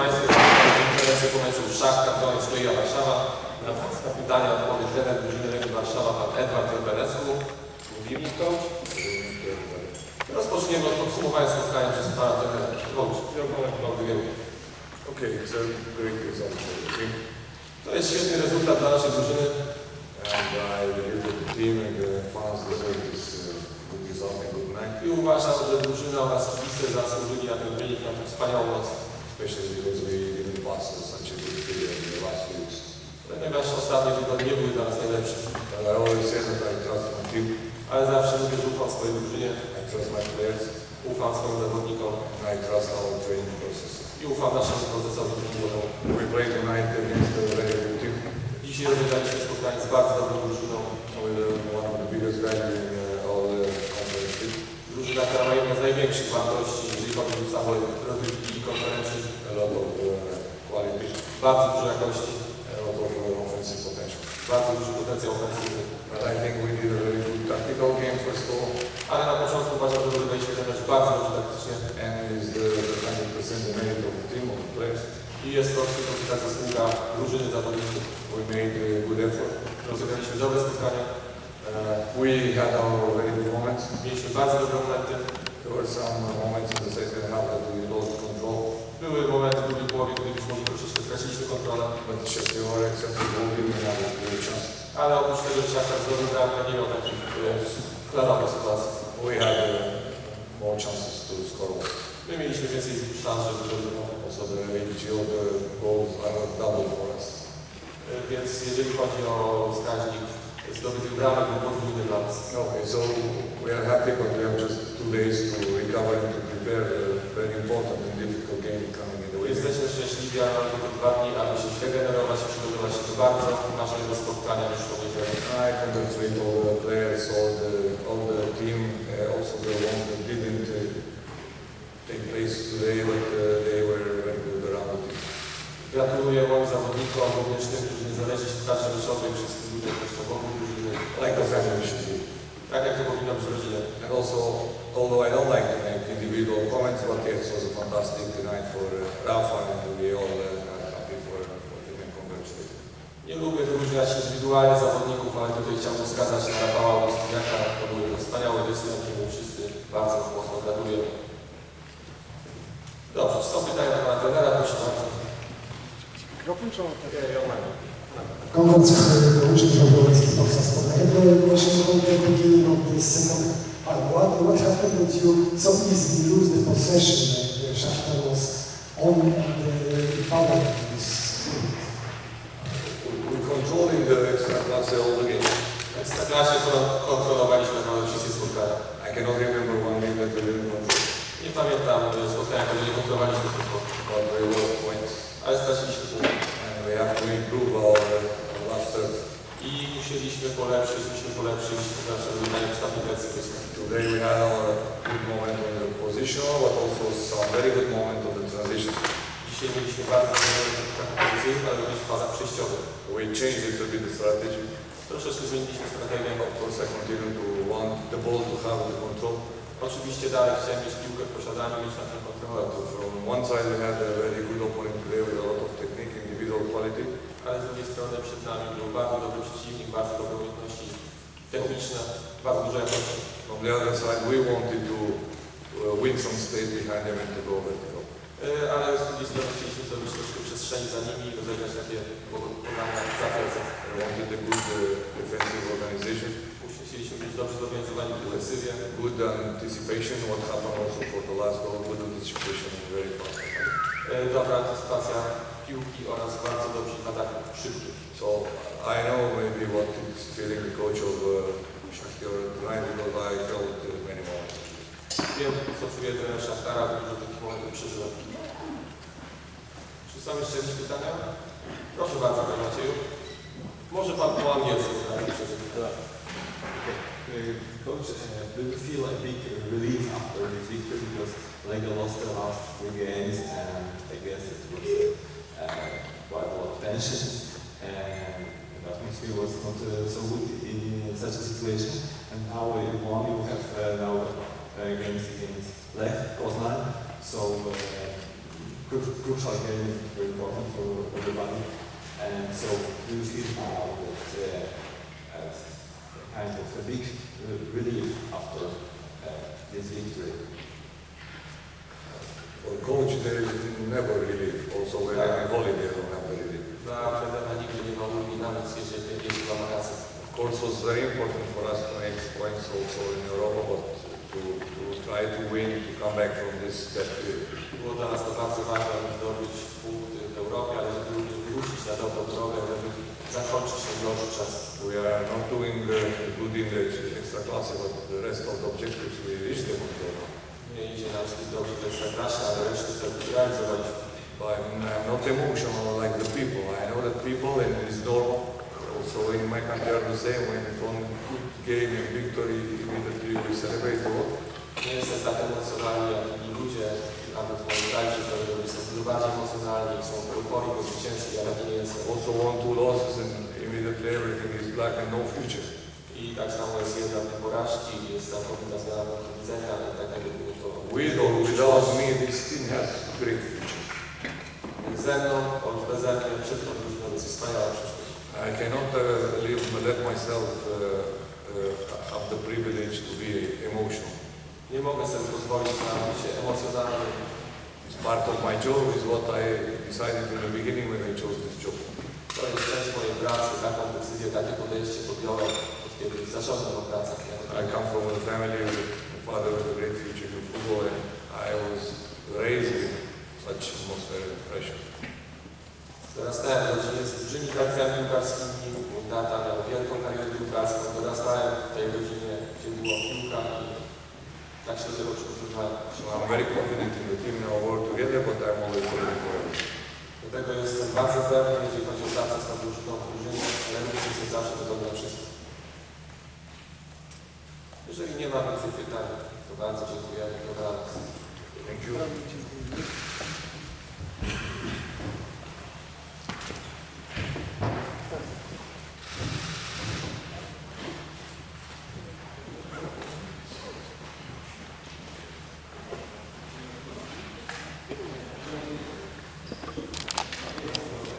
Państwa, konferencję pomysłu Szachta, Wroniec, Leja Warszawa. Na Państwa pytania odpowie trener drużyny Warszawa, pan Edward Jorberescu. Mówili to. Rozpoczniemy od podsumowania spotkania przez pana trenera. Coach, Wojciech Okay, it's a great result for the team, To jest świetny rezultat dla naszej drużyny and I believe that the team and the fans deserve this uh, good result and good night, i uważam, że drużyna oraz kibice zasłużyli na ten wynik, na tę wspaniałą noc. Especially because we didn't pass such a good period in the last weeks. Ponieważ ostatnie tygodnie nie były dla nas najlepsze. But I always say that I trust my team, Ale zawsze mówię, że ufam swojej drużynie, I trust my players, ufam swoim zawodnikom and I trust our training process. i ufam naszemu procesowi treningowemu. We played tonight against a very good team, Dzisiaj rozegraliśmy spotkanie z bardzo dobrą drużyną. uh, one of the biggest value in all the conference. Drużyna, która ma jedną z największych wartości, jeżeli chodzi o całe rozgrywki i konferencji. a lot of uh, quality, Bardzo dużej jakości, a lot of uh, offensive potential. bardzo duży potencjał ofensywny. But I think we did a very good tactical game first of all, Ale na początku uważam, że rozegraliśmy ten mecz bardzo dobrze taktycznie and is the, the 100% the merit of the team, of the players. i jest to taka zasługa drużyny zawodników. We made a good effort. Rozegraliśmy dobre spotkania, Uh, we had our very good moments. mieliśmy bardzo dobre momenty. There were some moments in the second half that we lost control, Były momenty Shakhtar accepted goal giving us a good chance. ale oprócz tego, że Szachtar zdobył bramkę, nie miał takich e, klarowych sytuacji. We had more chances to score. My mieliśmy więcej szans, żeby zrobić bramkę. Also the AGL the goals are double for us. E, Więc jeżeli chodzi o wskaźnik zdobytych bramek, był podwójny dla nas. Okay, so we are happy, but we have just two days to recover and to prepare a very important and difficult game coming in the way. Jesteśmy szczęśliwi, ale mamy tylko dwa dni, aby się zregenerować i przygotować się do bardzo ważnego spotkania już w poniedziałek. I congratulate all the players, all the all the team, uh, also the ones that didn't uh, take place today, but uh, they were very good around the team. Gratuluję moim zawodnikom, również tym, którzy nie znaleźli się w tarczy meczowej, wszystkim ludziom, którzy są wokół drużyny. Like a family should be. Tak w rodzinie. And also, although I don't like to make individual comments, but it was a fantastic night for uh, Rafa, and we all uh, are happy for for him and congratulate him. Nie lubię wyróżniać indywidualnie zawodników, ale tutaj chciałbym wskazać na Rafała Ustniaka. To był wspaniały występ i my wszyscy bardzo mocno gratulujemy. Dobrze, czy są pytania do pana trenera? Proszę bardzo. Mikrofon czy Congrats uh, the uczniów Obołyńskich Podczas Podajemy question about the beginning of the second half. What, what happened that you so easily lose the possession and the Shakhtar was on the power of this? We- We controlling the extra class all the game. W Ekstraklasie kon- kontrolowaliśmy prawie wszystkie spotkania. I cannot remember one game that we didn't control, Nie pamiętam spotkania, które nie kontrolowaliśmy w ten sposób, but we lost points, ale straciliśmy punkt. and we have to improve our, our last third. I musieliśmy polepszyć, musimy polepszyć nasze wyglądanie w ostatniej wersji Polski. Today we had our good moment on the positional, but also some very good moment on the transition. Dzisiaj mieliśmy bardzo dobre pozycyjne, ale również w fazach przejściowych. We changed a little bit the strategy. Troszeczkę zmieniliśmy strategię. Of course, I continue to want the ball to have the control. Oczywiście dalej chciałem mieć piłkę w posiadaniu, mieć na tym kontrolę, But from one side we had a very good opponent today with a lot of technique, individual quality. ale z drugiej strony przed nami był bardzo dobry przeciwnik, bardzo dobre umiejętności techniczne, bardzo dużo jakości. From the other side, we wanted to uh, win some space behind them and to go vertical. Yy, Ale z drugiej strony chcieliśmy zrobić troszkę przestrzeni za nimi i rozegrać takie podania za plecem. We wanted a good uh, defensive organization, Chcieliśmy być dobrze zorganizowani w defensywie, good anticipation, what happened also for the last goal, good anticipation very fast. dobra antycypacja piłki oraz bardzo dobrzy w ataku, szybki. So I know maybe what is feeling the coach of uh, Shakhtar tonight because I felt many moments. Wiem, co czuje trener Szachtara, bo dużo takich momentów przeżyłem. Czy są jeszcze jakieś pytania? Proszę bardzo, panie Macieju. Może pan po angielsku na przeczyta. Uh, Coach, uh, do you feel a big relief after this victory because Lega lost the last three games and I guess it was uh, quite a lot of tensions and atmosphere was not uh, so good in such a situation and now won, you have uh, now uh, games against Lech, Poznan, so uh, cru- crucial game, very important for everybody. And so do you feel now that uh, kind of a big relief after uh, this victory? For coach, there is never relief. Also, when I'm on holiday, I don't have the relief. Dla trenera nigdy nie ma ulgi, nawet jeżeli jeździ na wakacje. Of course, it was very important for us to make points also in Europa, but to, to try to win, to come back from this bad period. Było dla nas to bardzo ważne, aby zdobyć punkty w Europie, ale żeby wrócić na dobrą drogę, żeby zakończyć ten gorszy czas. We are not doing uh, good in the extra class, but the rest of the objectives we reached them. Nie idzie nam zbyt dobrze w Ekstraklasie, ale resztę zrealizowaliśmy. But I'm, I'm not emotional like the people. I know that people, and it's normal. Also in my country are the same. When it's on good game and victory, immediately we celebrate. Nie jestem tak emocjonalny jak inni ludzie, nawet moi krajcy, którzy są dużo bardziej emocjonalni, są euforii po zwycięstwie, ale nie jestem. Also one, two losses, and immediately everything is black and no future. I tak samo jest jedna porażki, jest całkowita zmiana widzenia i tak jakby było to. With or without me, this team has great future. Ze mną, bądź beze mnie, przed jest wspaniała przyszłość. I cannot uh, live, let myself uh, uh, have the privilege to be emotional. Nie mogę sobie pozwolić na bycie emocjonalnym. It's part of my job, is what I decided in the beginning when I chose this job. To jest część mojej pracy, taką decyzję, takie podejście podjąłem, od kiedy zacząłem tę pracę. I come from a family with a father with a great future in football, and I was raised in such atmosphere and pressure. Dorastałem w rodzinie z dużymi tradycjami piłkarskimi. Mój tata miał wielką karierę piłkarską. Dorastałem w tej rodzinie, gdzie była piłka i tak się do tego przygotowywałem. So I'm very confident in the team now work together, but I'm always ready for it. Dlatego jestem bardzo pewny, jeżeli chodzi o pracę z tą drużyną ale również jestem zawsze gotowy na wszystko. Jeżeli nie ma więcej pytań, to bardzo dziękujemy. Dobranoc. Thank you. Dziękuję.